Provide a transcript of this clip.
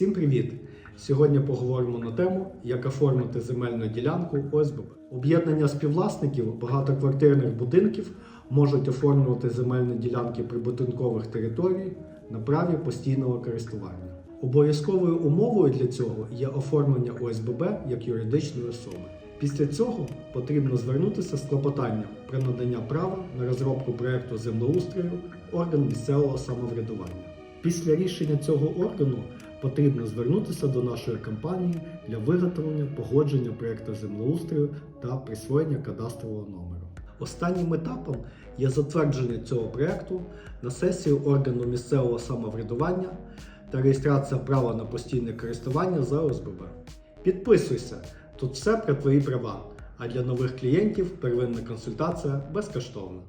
Всім привіт! Сьогодні поговоримо на тему, як оформити земельну ділянку ОСББ. Об'єднання співвласників багатоквартирних будинків можуть оформлювати земельні ділянки прибудинкових територій на праві постійного користування. Обов'язковою умовою для цього є оформлення ОСББ як юридичної особи. Після цього потрібно звернутися з клопотанням про надання права на розробку проекту землеустрою орган місцевого самоврядування. Після рішення цього органу потрібно звернутися до нашої компанії для виготовлення погодження проекту землеустрою та присвоєння кадастрового номеру. Останнім етапом є затвердження цього проекту на сесію органу місцевого самоврядування та реєстрація права на постійне користування за ОСББ. Підписуйся, тут все про твої права. А для нових клієнтів первинна консультація безкоштовна.